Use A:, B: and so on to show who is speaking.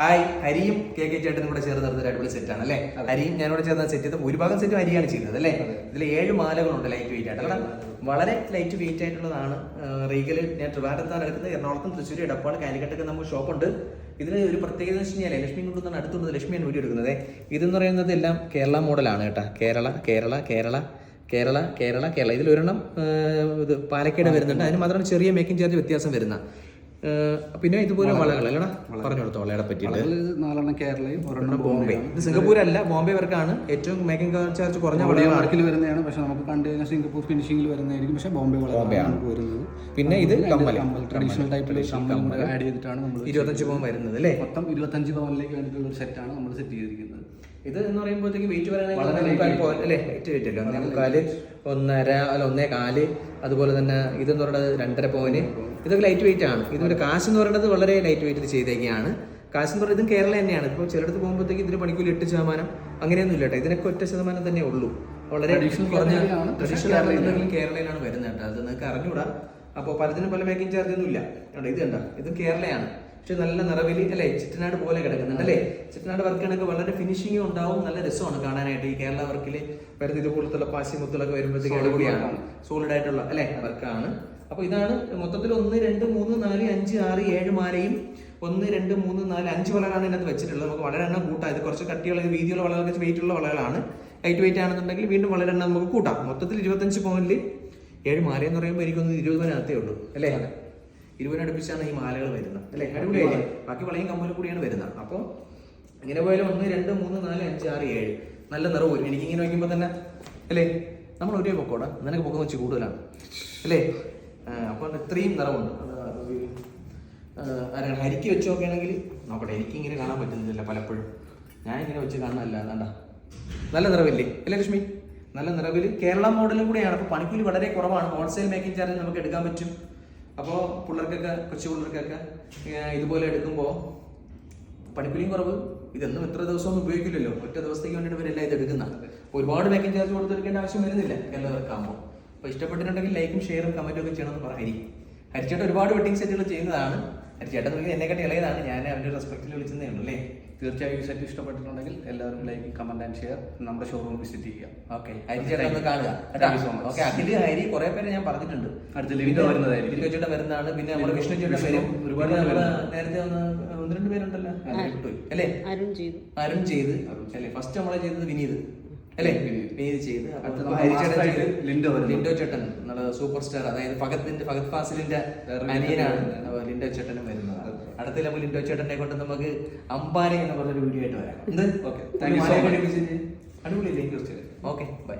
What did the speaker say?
A: Hi ഹരിയും K K ചേട്ടനും കൂടെ ചേർന്ന് നടന്ന ഒരു അടിപൊളി സെറ്റാണ് അല്ലേ? ഹരിയും ഞാനിവിടെ ചേർന്ന സെറ്റ് ചെയ്ത് ഭൂരിഭാഗം സെറ്റും ഹരിയാണ് ചെയ്യുന്നത് അല്ലേ? ഇതിൽ ഏഴ് മാലകളുണ്ട് ലൈറ്റ് വെയിറ്റ് ആയിട്ട്. കാരണം വളരെ ലൈറ്റ് വെയിറ്റ് ആയിട്ടുള്ളതാണ് റീഗൽ ഞാൻ ട്രിവാൻഡത്താണ് എടുക്കുന്നത് എറണാകുളത്തും തൃശ്ശൂർ എടപ്പാട് കാലിക്കട്ടൊക്കെ നമുക്ക് ഷോപ്പ് ഉണ്ട് ഇതിന് ഒരു പ്രത്യേകത എന്ന് വെച്ച് കഴിഞ്ഞാൽ ലക്ഷ്മി കൊണ്ടുവന്നാണ് അടുത്തുള്ളത് ലക്ഷ്മിയാണ് വീഡിയോ എടുക്കുന്നത്. ഇതെന്ന് പറയുന്നത് എല്ലാം കേരള മോഡലാണ് കേട്ടോ. കേരള കേരള കേരള കേരള കേരള കേരള. ഇതിൽ ഒരെണ്ണം ഇത് പാലക്കേട് വരുന്നുണ്ട്. അതിന് മാത്രമാണ് ചെറിയ മേക്കിംഗ് ചാർജ് വ്യത്യാസം വരുന്ന. ആ, പിന്നെ ഇതുപോലെ വളകൾ. അല്ലടാ? പറഞ്ഞു കൊടുത്തോ വളയുടെ പറ്റിയിട്ട്
B: നാലെണ്ണം കേരളയും ഒരെണ്ണം
A: ബോംബെ. ഇത് സിംഗപ്പൂർ അല്ല ബോംബെ വർക്കാണ് ഏറ്റവും മേക്കിംഗ് ചാർജ് കുറഞ്ഞ
B: ബോംബെ മാർക്കിൽ വരുന്നതാണ്. പക്ഷെ നമുക്ക് കണ്ടു കഴിഞ്ഞാൽ സിംഗപ്പൂർ ഫിനിഷിംഗിൽ വരുന്നതായിരിക്കും. പക്ഷെ ബോംബെ നമുക്ക് വരുന്നത്.
A: പിന്നെ ഇത് കമ്മൽ.
B: ട്രഡീഷണൽ ടൈപ്പിൽ ആഡ് ചെയ്തിട്ടാണ് നമ്മൾ
A: ഇരുപത്തഞ്ച് പവൻ വരുന്നത് അല്ലേ?
B: മൊത്തം ഇരുപത്തഞ്ച് പവനിലേക്ക് വേണ്ടിയിട്ടുള്ള ഒരു സെറ്റാണ് നമ്മൾ സെറ്റ് ചെയ്തിരിക്കുന്നത്.
A: ഇത് എന്ന് പറയുമ്പോഴത്തേക്ക് വെയിറ്റ് വരാനായിട്ട് അല്ലേ? വെയിറ്റ് വെയിറ്റ് അല്ലേ ഒന്നര അല്ല ഒന്നേ കാൽ അതുപോലെ തന്നെ ഇതെന്ന് പറയുന്നത് രണ്ടര പോയിന്റ് ഇതൊക്കെ ലൈറ്റ് വെയിറ്റ് ആണ്. ഇതിന്റെ കാശ് എന്ന് പറയുന്നത് വളരെ ലൈറ്റ് വെയിറ്റിൽ ചെയ്തേക്കാണ്. കാശ് എന്ന് പറയുന്നത് ഇതും കേരള തന്നെയാണ്. ഇപ്പോൾ ചിലയിടത്ത് പോകുമ്പോഴത്തേക്ക് ഇതിന് പണിക്കൂലി എട്ട് ശതമാനം. അങ്ങനെയൊന്നും ഇല്ല കേട്ടോ. ഇതിനൊക്കെ ഒറ്റ ശതമാനം തന്നെ ഉള്ളൂ. വളരെ കുറഞ്ഞ
B: കേരളയിലാണ്,
A: ട്രഡീഷണൽ ആണെന്നുണ്ടെങ്കിൽ കേരളയിലാണ് വരുന്നത് കേട്ടോ. അത് നിങ്ങൾക്ക് അറിഞ്ഞൂടാ. അപ്പോൾ പലതിനും പല മേക്കിംഗ് ചാർജ് ഒന്നും ഇല്ല കേട്ടോ ഇത് കണ്ടോ? ഇത് കേരളയാണ്. പക്ഷെ നല്ല നിറവിൽ അല്ലേ? ചിറ്റനാട് പോലെ കിടക്കുന്നുണ്ട് അല്ലേ? ചിറ്റനാട് വർക്കിനൊക്കെ വളരെ ഫിനിഷിംഗ് ഉണ്ടാവും നല്ല രസമാണ് കാണാനായിട്ട് ഈ കേരള വർക്കിൽ വരുന്ന ഇതുപോലത്തുള്ള പാശ്യമുത്തുകളൊക്കെ വരുമ്പോഴത്തേക്ക് അടിപൊളിയാണ്. സോളിഡ് ആയിട്ടുള്ള അല്ലേ വർക്കാണ് അപ്പൊ ഇതാണ് മൊത്തത്തിൽ ഒന്ന് രണ്ട് മൂന്ന് നാല് അഞ്ച് ആറ് ഏഴ് മാലയും ഒന്ന് രണ്ട് മൂന്ന് നാല് അഞ്ച് വളകളാണ് ഇതിനകത്ത് വെച്ചിട്ടുള്ളത്. നമുക്ക് വളരെ എണ്ണം കൂട്ടാം. ഇത് കുറച്ച് കട്ടിയുള്ള വീതിയുള്ള വളകൾ വെയിറ്റ് ഉള്ള വളകളാണ്. ലൈറ്റ് വെയിറ്റ് ആണെന്നുണ്ടെങ്കിൽ വീണ്ടും വളരെ എണ്ണം നമുക്ക് കൂട്ടാം. മൊത്തത്തിൽ ഇരുപത്തഞ്ച് പോയിന്റിൽ ഏഴ് മാല എന്ന് പറയുമ്പോൾ എനിക്കൊന്ന് ഇരുപത് ഇരുപതിനകത്തേ ഉള്ളൂ അല്ലേ? ഇരുപതിനടുപ്പിച്ചാണ് ഈ മാലകൾ വരുന്നത്. അല്ലേ? അടിപൊളിയല്ലേ ബാക്കി വളയും കമ്പലും കൂടിയാണ് വരുന്നത്. അപ്പോൾ ഇങ്ങനെ പോയാലും ഒന്ന് രണ്ട് മൂന്ന് നാല് അഞ്ച് ആറ് ഏഴ്. നല്ല നിറവ് വരും. എനിക്ക് ഇങ്ങനെ വയ്ക്കുമ്പോൾ തന്നെ അല്ലേ? നമ്മൾ ഒരേ പൊക്കോടാ. നിനക്ക് പൊക്കം വെച്ച് കൂടുതലാണ്. അല്ലേ? അപ്പോൾ ഇത്രയും നിറവുണ്ട്. ആരാണ് ഹരിക്ക് വെച്ച് നോക്കുകയാണെങ്കിൽ നോക്കട്ടെ എനിക്ക് ഇങ്ങനെ കാണാൻ പറ്റുന്നില്ല പലപ്പോഴും. ഞാൻ ഇങ്ങനെ വെച്ച് കാണാനല്ല അതാണ്ടാ. നല്ല നിറവില്ലേ? അല്ലേ ലക്ഷ്മി? നല്ല നിറവിൽ കേരള മോഡലും കൂടെയാണ്. അപ്പോൾ പണിക്കൂലി വളരെ കുറവാണ്. ഹോൾസെയിൽ മേക്കിംഗ് ചാർജ് നമുക്ക് എടുക്കാൻ പറ്റും. അപ്പോൾ പിള്ളേർക്കൊക്കെ കൊച്ചു പിള്ളേർക്കൊക്കെ ഇതുപോലെ എടുക്കുമ്പോൾ പഠിപ്പിലും കുറവ്. ഇതൊന്നും എത്ര ദിവസമൊന്നും ഉപയോഗിക്കില്ലല്ലോ. ഒറ്റ ദിവസത്തേക്ക് വേണ്ടിയിട്ട് ഇവരെല്ലാം ഇത് എടുക്കുന്ന. ഒരുപാട് ലൈക്കും ചാർജ് കൊടുത്തെടുക്കേണ്ട ആവശ്യം വരുന്നില്ല എല്ലാവർക്കാകുമ്പോൾ അപ്പോൾ ഇഷ്ടപ്പെട്ടിട്ടുണ്ടെങ്കിൽ ലൈക്കും ഷെയറും കമന്റും ഒക്കെ ചെയ്യണമെന്ന് പറയും ഹരി ഹരിച്ചേട്ടൻ ഒരുപാട് വെഡിങ് സെറ്റുകൾ ചെയ്യുന്നതാണ്. ഹരിച്ചേട്ടൻ എന്ന് എന്നെക്കാട്ടി ഇളയതാണ്. ഞാൻ അവന്റെ റെസ്പെക്റ്റിൽ വിളിച്ചതേ ഉള്ളൂ അല്ലേ?
B: തീർച്ചയായും ഈ സെറ്റ് ഇഷ്ടപ്പെട്ടിട്ടുണ്ടെങ്കിൽ എല്ലാവരും ലൈക്ക് കമന്റ് ആൻഡ് ഷെയർ നമ്മുടെ ഷോറൂം വിസിറ്റ് ചെയ്യുക.
A: ഓക്കെ കാണുക.
B: Much.
A: ഓക്കെ അഖിൽ ഹരി കുറെ പേര് ഞാൻ പറഞ്ഞിട്ടുണ്ട്.
B: അടുത്ത ലിവിന്റെ വരുന്നതായിരിക്കും.
A: ലിവിന്റെ ചേട്ടൻ വരുന്നതാണ്. പിന്നെ നമ്മുടെ വിഷ്ണു ചേട്ടൻ വരും.
B: ഒരുപാട്
A: നേരത്തെ ഒന്ന് ഒന്ന് രണ്ട് പേരുണ്ടല്ലോ. അല്ലേ?
C: അരുൺ ചെയ്തു.
A: അരുൺ ചെയ്ത്. അല്ലേ? ഫസ്റ്റ് നമ്മളെ ചെയ്തത് വിനീത്. അല്ലേ?
B: വിനീത്.
A: ചെയ്ത്.
B: ലിൻഡോ
A: ലിൻഡോ ചേട്ടൻ നല്ല സൂപ്പർ സ്റ്റാർ അതായത് ഫഗത്തിന്റെ ഫഗത് ഫാസിലിന്റെ അനിയനാണ്.
B: ലിൻഡോ
A: ചേട്ടനും വരുന്നത് അടുത്ത ലെവൽ ഇൻഡോ ചേട്ടനെ കൊണ്ട് നമുക്ക് അംബാനി എന്ന് പറഞ്ഞൊരു വീഡിയോ ആയിട്ട് വരാം. എന്ത്?
B: Okay. Thank you so much.
A: അടിപൊളി ഓക്കെ ബൈ